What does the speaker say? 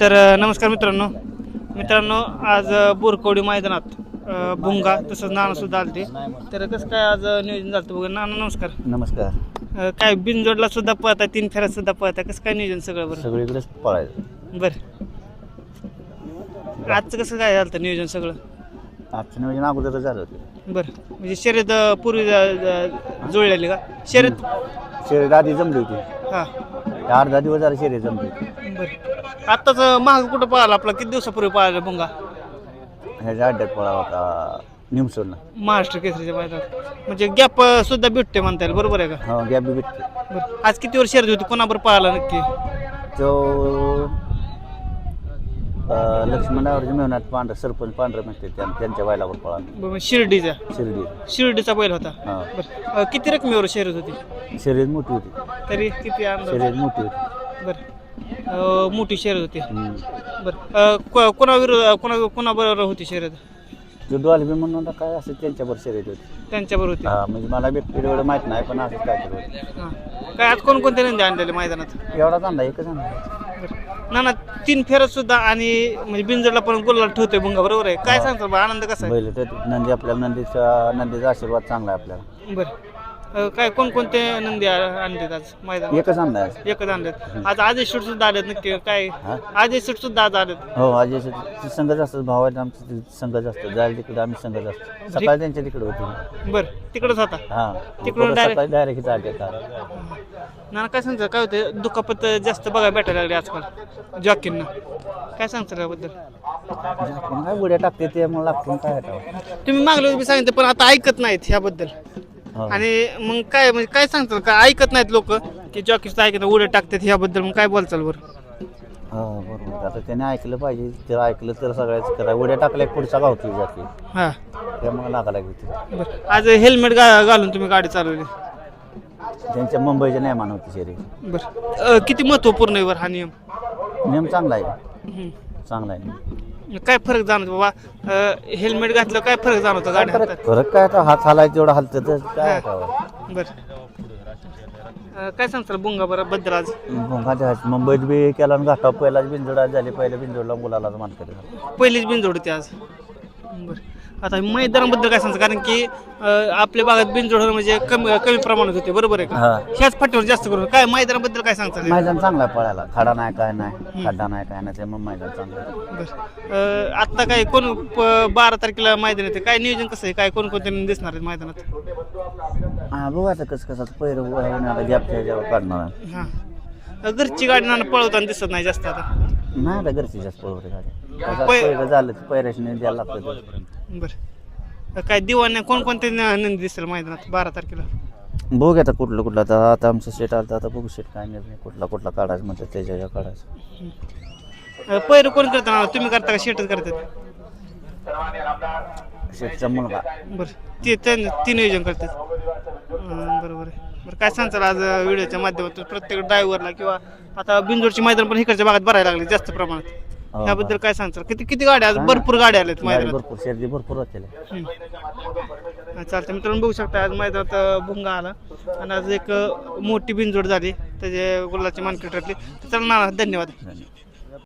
तर नमस्कार मित्रांनो. मित्रांनो आज बोरकवडी मैदानात भुंगा तसंच नाना सुद्धा आलते. तर कसं काय आज नियोजन झालं बघा नाना नमस्कार. नमस्कार. अ, काय बिनजोडला सुद्धा पळता तीन फेऱ्यात सुद्धा पळता कसं काय नियोजन सगळं बरं? सगळीकडेच पळायचं. बरं. आजचं कसं काय झालं नियोजन सगळं? आजचं नियोजन अगोदर झालं होतं. बरं. म्हणजे शर्यत अ, पूर्वी जुळलेली का? शर्यत? शर्यत आधी जमली होती. हां. अर्धा दिवस झाला शर्यत जमली होती बरं. आत्ताच महाग कुठं पळाला आपला किती दिवसापूर्वी पळाला भुंगा? ह्याच्या अड्ड्यात पळा होता निमसोडला महाराष्ट्र केसरीच्या मैदानात. म्हणजे गॅप सुद्धा भेटते म्हणता येईल. बरोबर आहे का? हो गॅप बी भेटते बरं. आज किती वर्ष शर्यत होती? कोणाबरोबर पळाला नक्की? तो अं, लक्ष्मणावरच्या मेहनात पांढरं सरपंच पांढरं म्हणते त्या- त्यांच्या वायलावर पळा बरं, मग शिर्डीचा? शिर्डी. शिर्डीचा बैल होता. हा. बरं अं, किती रकमेवर शर्यत होती? शर्यत मोठी होती. तरी किती अंदाज? शर्यत मोठी होती. बरं अं, मोठी शर्यत होती. हम्म. बरं अं, को- कोणाविरुद्ध कोणा कोणाबरोबर होती शर्यत? जो डॉल्बी म्हणून काय असं त्यांच्यावर शर्यत होती. त्यांच्याबरोबर होती. हा म्हणजे मला व्यक्ती एवढं माहीत नाही पण असं काय होतं. हां. काय आज कोणकोणते नंदी आणलेले मैदानात? एवढाच आणला एकच आणला बरं. ना ना तीन फेरत सुद्धा आणि म्हणजे बिंजरला पण गोल्ला ठेवतोय भुंगा बरोबर आहे? काय सांगतो बा आनंद कसा आहे? बैल तर नंदी आपल्याला नंदीचा नंदीचा आशीर्वाद चांगला आहे आपल्याला. बरं. अं, काय कोणकोणते नंदी आ- आणलेत आज मैदान एकच आणला एकच आणलेत. आज आदेश शूट सुद्धा आलेत नक्की काय? हा? आदेश शूट सुद्धा आज आलेत. हो अजय शेट्टी संघच असतात भाव आहेत आमचं ते संघच असतं जायला तिकडे आम्ही संघच असतो सकाळी त्यांच्या तिकडे होती. बरं तिकडच होता? हा तिकडून परत direct- सकाळी डायरेक्ट इथं आले का ना काय सांगतं काय होतं दुखापत जास्त बघायला भेटायला लागले आजकाल जॉकींना. काय सांगता त्याबद्दल? आपण काय उड्या टाकते ते मला लागते काय तुम्ही मागलं बी सांगितलं पण आता ऐकत नाहीत ह्याबद्दल. आणि मग काय म्हणजे काय सांगतात? का ऐकत नाहीत लोक की जॉकीच ऐकत उड्या टाकतात ह्याबद्दल. मग काय बोलचाल बरं? हो बरोबर. आता त्याने ऐकलं पाहिजे. ते ऐकलं तर सगळ्याच करा. उड्या टाकल्या की पुढचा गावती जाते हां. त्यामुळे लागा लागते बरं. आज हेल्मेट घा घालून तुम्ही गाडी चालवली. त्यांच्या मुंबईच्या नियमान होती शरीर. बरं. अं, किती महत्त्वपूर्ण आहे बरं हा नियम? नियम चांगला आहे. हम्म. चांगला आहे. काय फरक जाणवतो बाबा? हेल्मेट घातलं काय फरक जाणवतो गाडी फरक हातात? फरक काय आता? हात हालायचं तेवढं हलतं तर काय आता बरं. अं, काय सांगताल बुंगा बरं बद्दल आज हात- मुंबईत बी केला आणि घाटा पहिलाच बिंजोडा झाली. पहिल्या बिंजोडला मुलाला मान करे पहिलीच बिनजोड होती आज. बरं. आता मैदानाबद्दल काय सांगता कारण की अं, आपल्या भागात बिनजोड होणं म्हणजे कमी कमी प्रमाणात होते बरोबर आहे का? ह्याच फाटीवर जास्त करून. काय मैदानाबद्दल काय सांगता? मैदान चांगला आहे पळायला. खडा नाही काय नाही. खड्डा नाही काय नाही त्यामुळे मैदान चांगलं आहे. बरं. आत्ता काय कोण प- बारा तारखेला मैदान येते? काय नियोजन कसं आहे? काय कोण कोणते दिसणार आहेत मैदानात? हा बघू आता कसं कसं पहिलं होण्याला गॅपच्या ह्याच्यावर काढणार आहे. हां. घरची गाडी ना पळवताना दिसत नाही जास्त आता? नाही आता घरची जास्त पळवते गाडी. पै- पहिलं झालं पैराशने द्यायला लागतं. बरं. काय दिवाने कोणकोणते न- नंदी दिसेल मैदानात? बारा तारखेला. बघू आता कुठलं कुठलं. आता आता आमचं सेट आलं तर आता बघू सेट काय निर्णय. कुठला कुठला काढायचं म्हणतात त्याच्या काढायचं. अं, पैर कोण करता तुम्ही करता का शेटच करतात? सेटचा मुलगा. बरं. ते ते ते नियोजन करतात. अं, बरोबर आहे. बरं काय सांगताल आज व्हिडिओच्या माध्यमातून? प्रत्येक ड्रायव्हरला किंवा आता बिंजोडची मैदान पण इकडच्या भागात भरायला लागली जास्त प्रमाणात. हो, त्याबद्दल काय सांगताल? किती किती गाड्या आज? भरपूर गाड्या आल्यात गाडी मैदानात. भरपूर शेती भरपूर होते. हम्म. चालतं मित्रांनो बघू शकता आज मैदानात अं, भुंगा आला. आणि आज एक अं, मोठी बिनजोड झाली. त्याचे गुलाची मानकरी ठरली. तर चला ना धन्यवाद. धन्यवाद.